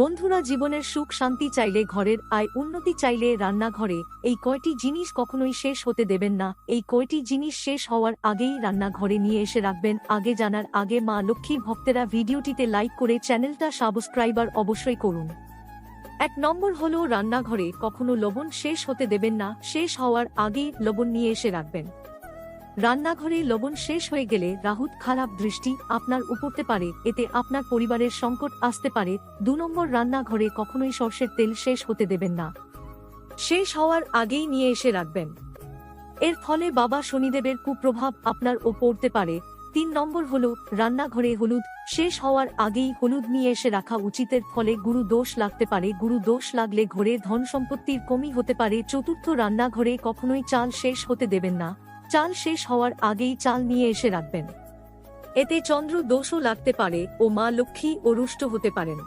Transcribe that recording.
বন্ধুরা জীবনের সুখ, শান্তি চাইলে ঘরের, আয় উন্নতি চাইলে রান্নাঘরে। এই কয়টি জিনিস কখনোই শেষ হতে দেবেন না। এই কয়টি জিনিস শেষ হওয়ার আগেই রান্নাঘরে নিয়ে এসে রাখবেন। আগে জানার আগে মা লক্ষ্মীর ভক্তেরা ভিডিওটিতে লাইক করে চ্যানেলটা সাবস্ক্রাইবার অবশ্যই করুন। এক নম্বর হলো রান্নাঘরে কখনো লবণ শেষ হতে দেবেন না। শেষ হওয়ার আগেই লবণ নিয়ে এসে রাখবেন। রান্নাঘরে লবণ শেষ হয়ে গেলে রাহুত খারাপ দৃষ্টি আপনার উপরতে পারে, এতে আপনার পরিবারের সংকট আসতে পারে, দু নম্বর রান্নাঘরে কখনোই সর্ষের তেল শেষ হতে দেবেন না। শেষ হওয়ার আগেই নিয়ে এসে রাখবেন। এর ফলে বাবা শনিদেবের কুপ্রভাব আপনার ও পড়তে পারে। তিন নম্বর হল, রান্নাঘরে হলুদ শেষ হওয়ার আগেই হলুদ নিয়ে এসে রাখা উচিতের ফলে গুরু দোষ লাগতে পারে, গুরু দোষ লাগলে ঘরে ধন সম্পত্তির কমি হতে পারে, চতুর্থ রান্নাঘরে কখনোই চাল শেষ হতে দেবেন না। চাল শেষ হওয়ার আগেই চাল নিয়ে এসে রাখবেন। এতে চন্দ্র দোষও লাগতে পারে ও মা লক্ষ্মী ও রুষ্ট হতে পারেন।